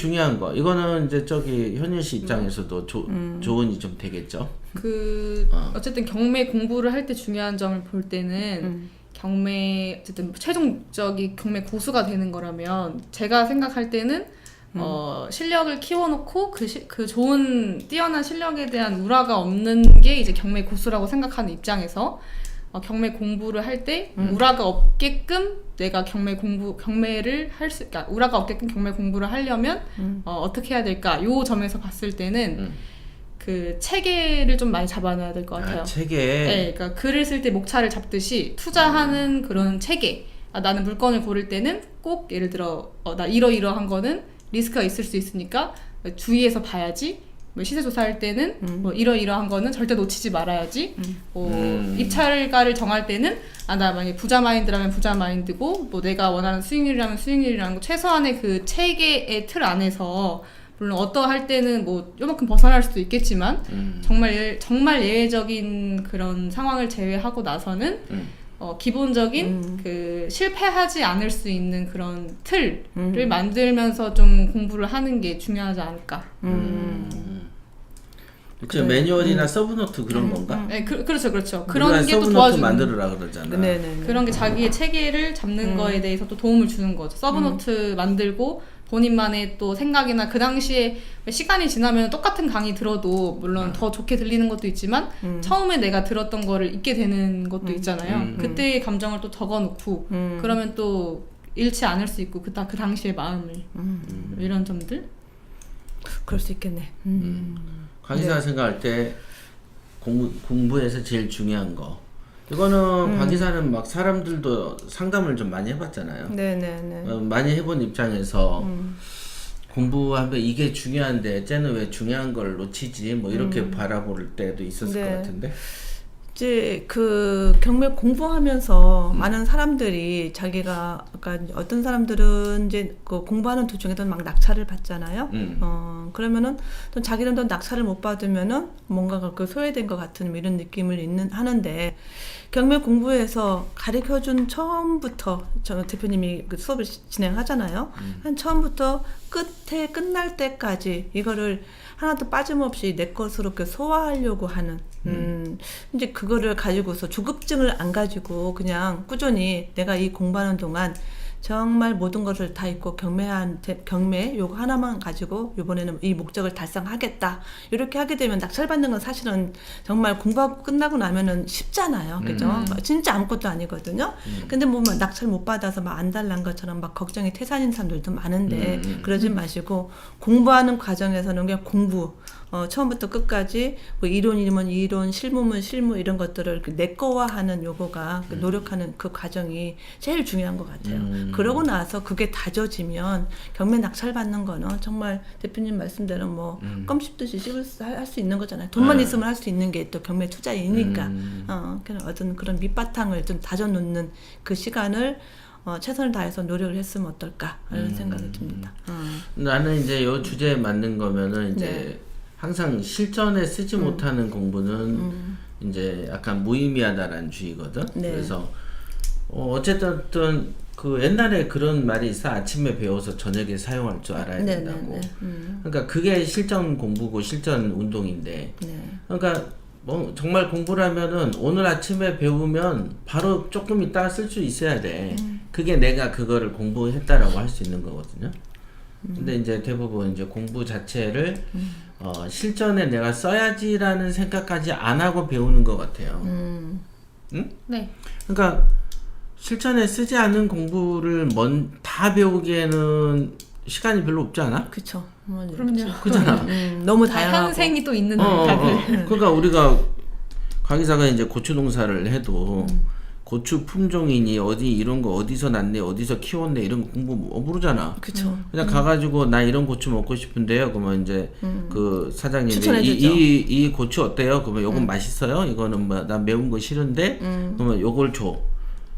중요한 거 이거는 이제 저기 현일 씨 입장에서도 조, 음. 조언이 좀 되겠죠. 그 어. 어쨌든 경매 공부를 할 때 중요한 점을 볼 때는 음. 경매 어쨌든 최종적인 경매 고수가 되는 거라면 제가 생각할 때는 음. 어, 실력을 키워놓고 그, 시, 그 좋은 뛰어난 실력에 대한 우라가 없는 게 이제 경매 고수라고 생각하는 입장에서 어, 경매 공부를 할 때 음. 우라가 없게끔 내가 경매 공부 경매를 할 수, 그러니까 우라가 없게끔 경매 공부를 하려면 음. 어, 어떻게 해야 될까? 요 점에서 봤을 때는 음. 그 체계를 좀 많이 잡아놔야 될 것 같아요. 아, 책에 네, 그러니까 글을 쓸 때 목차를 잡듯이 투자하는 그런 체계. 아, 나는 물건을 고를 때는 꼭 예를 들어 어, 나 이러이러한 거는 리스크가 있을 수 있으니까 주의해서 봐야지. 뭐 시세 조사할 때는 음. 뭐 이러이러한 거는 절대 놓치지 말아야지. 음. 뭐 음. 입찰가를 정할 때는 아 나 만약 에 부자 마인드라면 부자 마인드고 뭐 내가 원하는 수익률이라면 수익률이라는 거 최소한의 그 체계의 틀 안에서 물론 어떠할 때는 뭐 요만큼 벗어날 수도 있겠지만 음. 정말 예- 정말 예외적인 그런 상황을 제외하고 나서는 음. 어, 기본적인 음. 그 실패하지 않을 수 있는 그런 틀을 음. 만들면서 좀 공부를 하는 게 중요하지 않을까. 음. 그렇죠. 매뉴얼이나 서브노트 그런 건가? 네, 그, 그렇죠, 그렇죠. 그런 게 또 서브노트 도와주는 만들으라 그러잖아. 네네. 그런 게 자기의 체계를 잡는 음. 거에 대해서 또 도움을 주는 거죠. 서브노트 만들고 본인만의 또 생각이나 그 당시에 시간이 지나면 똑같은 강의 들어도 물론 더 좋게 들리는 것도 있지만 음. 처음에 내가 들었던 거를 잊게 되는 것도 있잖아요. 음. 그때의 감정을 또 적어놓고 음. 그러면 또 잃지 않을 수 있고 그, 다- 그 당시의 마음을 음. 이런 점들. 그럴 수 있겠네. 음. 강의사가 네. 생각할 때 공부, 공부에서 제일 중요한 거 이거는 음. 강의사는 막 사람들도 상담을 좀 많이 해봤잖아요. 네네네. 어, 많이 해본 입장에서 음. 공부하면 이게 중요한데 쟤는 왜 중요한 걸 놓치지 뭐 이렇게 바라볼 때도 있었을 음. 네. 것 같은데 이제 그 경매 공부하면서 많은 사람들이 자기가 아까 어떤 사람들은 이제 그 공부하는 도중에도 막 낙찰을 받잖아요. 음. 어 그러면은 또 자기는 또 낙찰을 못 받으면은 뭔가 그 소외된 것 같은 이런 느낌을 있는 하는데 경매 공부에서 가르쳐 준 처음부터 저 대표님이 그 수업을 시- 진행하잖아요. 한 처음부터 끝에 끝날 때까지 이거를 하나도 빠짐없이 내 것으로 이렇게 소화하려고 하는 음, 이제 그거를 가지고서 조급증을 안 가지고 그냥 꾸준히 내가 이 공부하는 동안 정말 모든 것을 다 잊고 경매한 경매 요거 하나만 가지고 이번에는 이 목적을 달성하겠다. 이렇게 하게 되면 낙찰 받는 건 사실은 정말 공부하고 끝나고 나면은 쉽잖아요. 그죠? 음. 진짜 아무것도 아니거든요. 근데 뭐막 낙찰 못 받아서 막 안달난 것처럼 막 걱정이 태산인 사람들도 많은데 음, 음. 그러지 마시고 공부하는 과정에서는 그냥 공부 어, 처음부터 끝까지 뭐 이론이면 이론, 실무면 실무 이런 것들을 그 내거화하는 요거가 그 노력하는 그 과정이 제일 중요한 것 같아요. 음. 그러고 나서 그게 다져지면 경매 낙찰 받는 거는 정말 대표님 말씀대로 뭐 음. 껌 씹듯이 씹을 수할수 있는 거잖아요. 돈만 네. 있으면 할 수 있는 게 또 경매 투자이니까 음. 어, 그냥 어떤 그런 밑바탕을 좀 다져놓는 그 시간을 어, 최선을 다해서 노력을 했으면 어떨까 이런 음. 생각이 듭니다. 어. 나는 이제 요 주제에 맞는 거면은 이제 네. 항상 실전에 쓰지 못하는 공부는 음. 이제 약간 무의미하다라는 주의거든. 네. 그래서 어, 어쨌든 그 옛날에 그런 말이 있어 아침에 배워서 저녁에 사용할 줄 알아야 네, 된다고. 네, 네. 음. 그러니까 그게 실전 공부고 실전 운동인데. 네. 그러니까 뭐 정말 공부를 하면은 오늘 아침에 배우면 바로 조금 있다가 쓸수 있어야 돼. 음. 그게 내가 그거를 공부했다라고 할 수 있는 거거든요. 음. 근데 이제 대부분 이제 공부 자체를 어, 실전에 내가 써야지라는 생각까지 안 하고 배우는 것 같아요. 음. 응? 네. 그러니까 실전에 쓰지 않은 공부를 먼 다 배우기에는 시간이 별로 없지 않아? 그쵸. 뭐, 그럼요. 그잖아. 음, 너무 다양하고. 현생이 또 있는 어, 어. 어. 그러니까 우리가 강의사가 이제 고추 농사를 해도 고추 품종이니 어디 이런 거 어디서 났네 어디서 키웠네 이런 거 공부 뭐 모르잖아. 그쵸. 그냥 가가지고 나 이런 고추 먹고 싶은데요. 그러면 이제 그 사장님이 추천해주죠. 이, 이, 이 고추 어때요? 그러면 요건 맛있어요. 이거는 뭐 나 매운 거 싫은데 그러면 요걸 줘.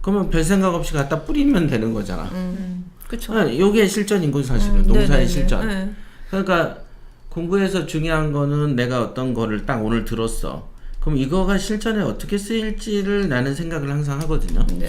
그러면 별 생각 없이 갖다 뿌리면 되는 거잖아. 음. 그쵸. 아, 요게 실전인 거지 사실은 음, 농사의 네네네. 실전. 네. 그러니까 공부에서 중요한 거는 내가 어떤 거를 딱 오늘 들었어. 그럼 이거가 실전에 어떻게 쓰일지를 나는 생각을 항상 하거든요. 네.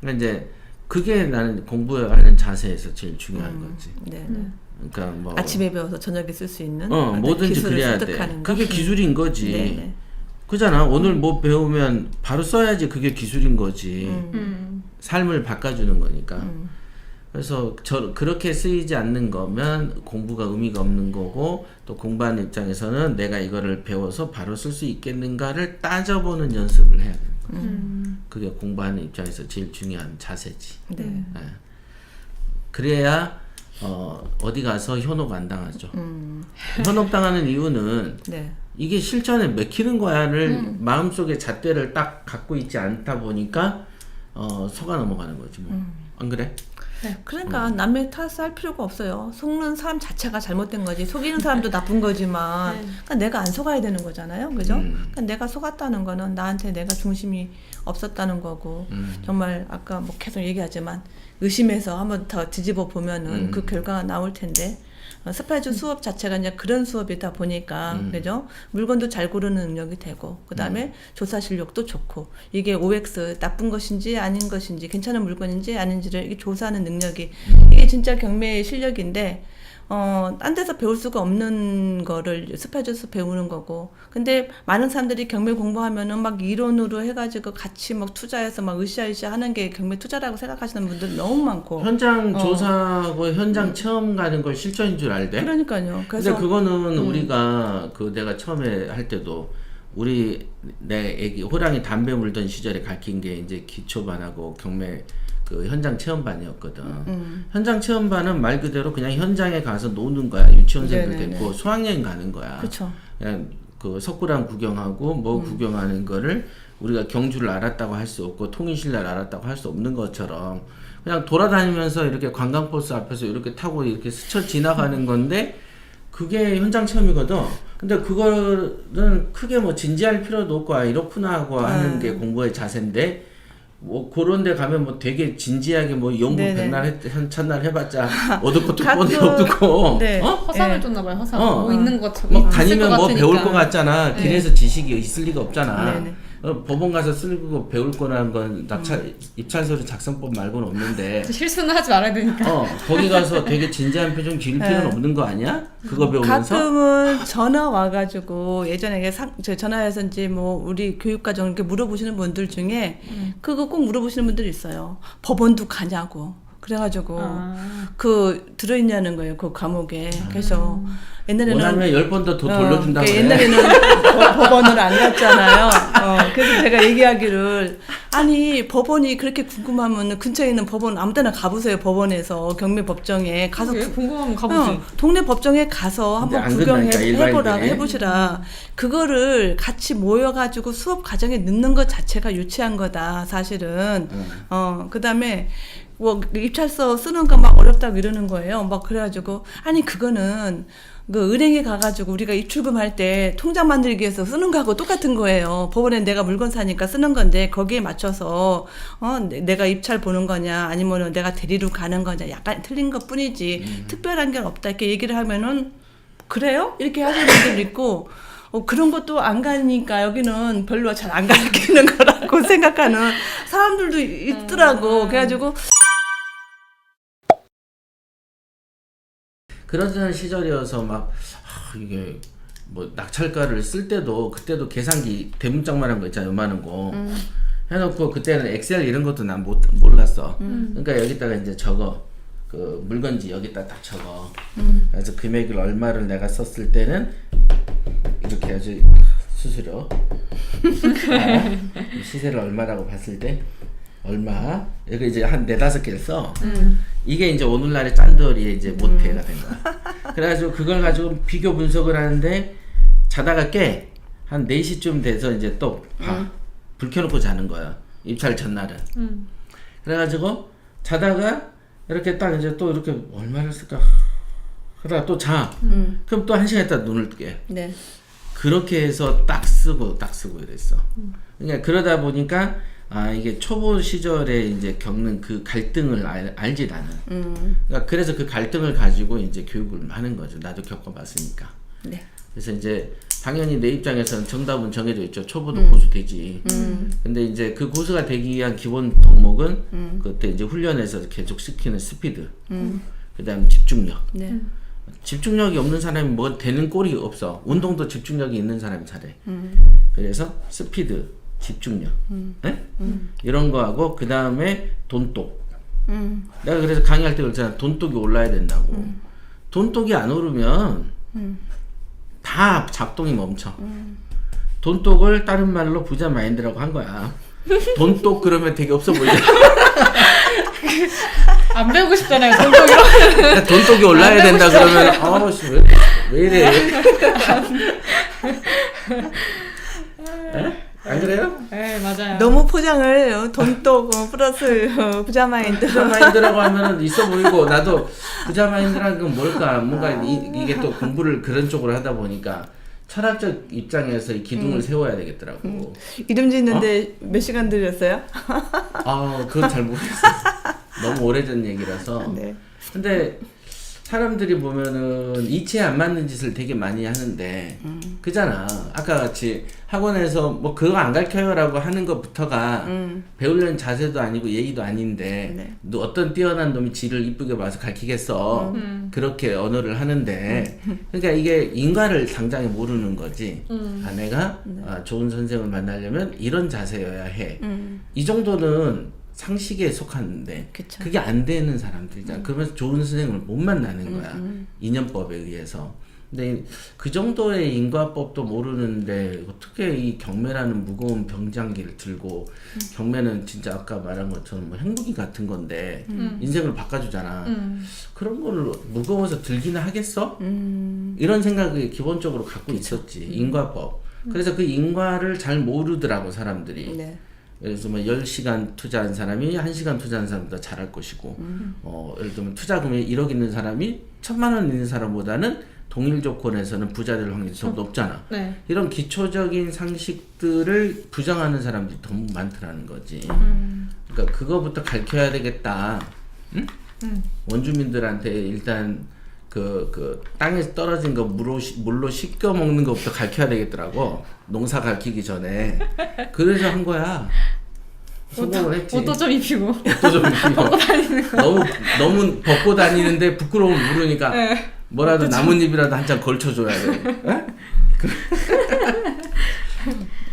그러니까 이제 그게 나는 공부하는 자세에서 제일 중요한 거지. 네, 네. 그러니까 뭐 아침에 배워서 저녁에 쓸 수 있는 어 어떤 뭐든지 기술을 그래야 돼. 거. 그게 기술인 거지. 네, 네. 그잖아. 오늘 뭐 배우면 바로 써야지 그게 기술인 거지. 음. 삶을 바꿔주는 거니까. 그래서 저 그렇게 쓰이지 않는 거면 공부가 의미가 없는 거고 또 공부하는 입장에서는 내가 이거를 배워서 바로 쓸 수 있겠는가를 따져보는 연습을 해야 돼. 음. 그게 공부하는 입장에서 제일 중요한 자세지. 네. 예. 그래야 어, 어디 가서 현혹 안 당하죠. 음. 현혹 당하는 이유는 네. 이게 실전에 맥히는 거야를 음. 마음속에 잣대를 딱 갖고 있지 않다 보니까 어, 속아 넘어가는 거지 뭐. 음. 안 그래? 그러니까 남의 탓을 할 필요가 없어요. 속는 사람 자체가 잘못된 거지. 속이는 사람도 나쁜 거지만, 그러니까 내가 안 속아야 되는 거잖아요, 그죠? 음. 그러니까 내가 속았다는 거는 나한테 내가 중심이 없었다는 거고, 음. 정말 아까 뭐 계속 얘기하지만 의심해서 한번 더 뒤집어 보면은 음. 그 결과가 나올 텐데. 어, 스파이즈 수업 자체가 이제 그런 수업이다 보니까 음. 그죠? 물건도 잘 고르는 능력이 되고 그 다음에 조사 실력도 좋고 이게 OX 나쁜 것인지 아닌 것인지 괜찮은 물건인지 아닌지를 이게 조사하는 능력이 이게 진짜 경매의 실력인데 어, 딴 데서 배울 수가 없는 거를 스파이즈에서 배우는 거고. 근데 많은 사람들이 경매 공부하면은 막 이론으로 해가지고 같이 막 투자해서 막 으쌰으쌰 하는 게 경매 투자라고 생각하시는 분들 너무 많고. 현장 어. 조사하고 현장 체험 가는 걸 실전인 줄 알대? 그러니까요. 근데 그래서 음. 그거는 우리가 그 내가 처음에 할 때도 우리 내 애기 호랑이 담배 물던 시절에 가르친 게 이제 기초반하고 경매 그 현장 체험반이었거든. 음. 현장 체험반은 말 그대로 그냥 현장에 가서 노는 거야. 유치원생들. 됐고 수학여행 가는 거야. 그렇죠. 그냥 그 석굴암 구경하고 뭐 구경하는 거를 우리가 경주를 알았다고 할 수 없고 통일신라를 알았다고 할 수 없는 것처럼 그냥 돌아다니면서 이렇게 관광버스 앞에서 이렇게 타고 이렇게 스쳐 지나가는 건데 그게 현장 체험이거든. 근데 그거는 크게 뭐 진지할 필요도 없고 아 이렇구나 하고 하는 게 공부의 자세인데 뭐 그런 데 가면 뭐 되게 진지하게 뭐 영국 네네. 백날 했- 한 첫날 해봤자 얻을 것도 가끔- 뻔히 없고 네. 어? 화상을 예. 줬나 봐요. 화상. 어. 뭐 있는 것처럼. 막 있을 다니면 것뭐 같으니까. 배울 것 같잖아. 네. 길에서 지식이 있을 리가 없잖아. 네네. 어, 법원 가서 쓰고 배울 거라는 건 낙찰, 입찰서류 작성법 말고는 없는데. 실수는 하지 말아야 되니까. 어, 거기 가서 되게 진지한 표정 지을 필요는 네. 없는 거 아니야? 그거 배우면서? 가끔은 전화 와가지고 예전에 이게 상, 저 전화해서 이제 뭐 우리 교육과정 이렇게 물어보시는 분들 중에 그거 꼭 물어보시는 분들이 있어요. 법원도 가냐고. 그래가지고 아. 그 들어있냐는 거예요. 그 감옥에. 그래서 옛날에는 원하면 열 번 더 더 어, 돌려준다고 그러니까 그래. 옛날에는 법- 법원을 안 갔잖아요. 어, 그래서 제가 얘기하기를 아니 법원이 그렇게 궁금하면 근처에 있는 법원 아무 데나 가보세요. 법원에서 경매 법정에 가서 구- 궁금하면 가보지. 어, 동네 법정에 가서 근데 한번 안 구경해 해보라 일반인들이. 해보시라. 그거를 같이 모여가지고 수업 과정에 넣는 것 자체가 유치한 거다 사실은. 응. 어 그다음에 뭐 입찰서 쓰는 거 막 어렵다고 이러는 거예요. 막 그래가지고 아니 그거는 그 은행에 가가지고 우리가 입출금 할 때 통장 만들기 위해서 쓰는 거하고 똑같은 거예요. 법원에 내가 물건 사니까 쓰는 건데 거기에 맞춰서 어 내- 내가 입찰 보는 거냐 아니면은 내가 대리로 가는 거냐 약간 틀린 것 뿐이지 특별한 게 없다 이렇게 얘기를 하면은 그래요? 이렇게 하시는 분들 있고 어, 그런 것도 안 가니까 여기는 별로 잘 안 가르치는 거라고 생각하는 사람들도 있더라고. 그래가지고 그러던 시절이어서 막 아, 이게 뭐 낙찰가를 쓸 때도 그때도 계산기 대문짝만한 거 있잖아요, 요만한 거. 해놓고 그때는 엑셀 이런 것도 난 못, 몰랐어. 그러니까 여기다가 이제 적어. 그 물건지 여기다 딱 적어. 그래서 금액을 얼마를 내가 썼을 때는 이렇게 아주 수수료 아, 시세를 얼마라고 봤을 때 얼마 여기 이제 한 네다섯 개를 써. 이게 이제 오늘날의 짠돌이의 이제 모태가 된 거야. 그래가지고 그걸 가지고 비교 분석을 하는데 자다가 깨. 한 4시쯤 돼서 이제 또 봐. 불 켜놓고 자는 거야. 입찰 전날은. 음. 그래가지고 자다가 이렇게 딱 이제 또 이렇게 얼마를 쓸까 그러다가 또 자. 그럼 또 한 시간 있다 눈을 뜨게. 네. 그렇게 해서 딱 쓰고 딱 쓰고 이랬어. 그러니까 그러다 보니까 아 이게 초보 시절에 이제 겪는 그 갈등을 알, 알지 나는. 음. 그러니까 그래서 그 갈등을 가지고 이제 교육을 하는 거죠. 나도 겪어봤으니까. 네. 그래서 이제 당연히 내 입장에서는 정답은 정해져 있죠. 초보도 음. 고수 되지. 근데 이제 그 고수가 되기 위한 기본 덕목은 음. 그때 이제 훈련에서 계속 시키는 스피드. 그다음 집중력. 네. 집중력이 없는 사람이 뭐 되는 꼴이 없어. 운동도 집중력이 있는 사람이 잘해. 그래서 스피드, 집중력, 예? 이런 거 하고 그 다음에 돈독. 음. 내가 그래서 강의할 때 그랬잖아. 돈독이 올라야 된다고. 돈독이 안 오르면 다 작동이 멈춰. 돈독을 다른 말로 부자 마인드라고 한 거야. 돈독 그러면 되게 없어 보이잖아. 안 배우고 싶잖아요. 돈독이로. 그러니까 돈독이 올라야 된다 그러면 아씨 왜, 왜 이래? 에? 안 그래요? 네 맞아요. 너무 포장을 어, 돈독 어, 플러스 어, 부자 마인드. 부자 마인드라고 하면은 있어 보이고 나도 부자 마인드라는 건 뭘까? 뭔가 이, 이게 또 공부를 그런 쪽으로 하다 보니까 철학적 입장에서 이 기둥을 세워야 되겠더라고. 이름 짓는데 몇 시간 들였어요? 아, 그건 잘 모르겠어. 너무 오래전 얘기라서. 네. 근데 사람들이 보면은 이치에 안 맞는 짓을 되게 많이 하는데 그잖아 아까 같이 학원에서 뭐 그거 안 가르쳐요라고 하는 것부터가 음. 배우려는 자세도 아니고 예의도 아닌데 네. 너 어떤 뛰어난 놈이 지를 이쁘게 봐서 가르치겠어 음. 그렇게 언어를 하는데 그러니까 이게 인과를 당장에 모르는 거지 음. 아 내가 아, 좋은 선생을 만나려면 이런 자세여야 해 음. 이 정도는 상식에 속하는데 그쵸. 음. 그게 안 되는 사람들이잖아. 그러면서 좋은 선생님을 못 만나는 거야. 인연법에 의해서. 근데 그 정도의 인과법도 모르는데 어떻게 이 경매라는 무거운 병장기를 들고 음. 경매는 진짜 아까 말한 것처럼 뭐 행복이 같은 건데 인생을 바꿔주잖아. 음. 그런 거를 무거워서 들기는 하겠어? 음. 이런 생각을 기본적으로 갖고 있었지. 인과법. 그래서 그 인과를 잘 모르더라고 사람들이. 네. 그래서 뭐 10시간 투자한 사람이 1시간 투자한 사람보다 잘할 것이고 어, 예를 들면 투자금이 1억 있는 사람이 천만 원 있는 사람보다는 동일 조건에서는 부자 될 확률이 더 높잖아. 네. 이런 기초적인 상식들을 부정하는 사람들이 너무 많더라는 거지. 그러니까 그거부터 가르쳐야 되겠다. 응? 원주민들한테 일단 그, 그 땅에서 떨어진 거 물로, 시- 물로 씻겨 먹는 것부터 가르쳐야 되겠더라고. 농사 가르치기 전에. 그래서 한 거야. 성공을 했지. 옷도 좀 입히고. 옷도 좀 입히고. 너무 너무 벗고 다니는데 부끄러움을 모르니까 네. 뭐라도 나뭇잎이라도 한 장 걸쳐줘야 돼. 에?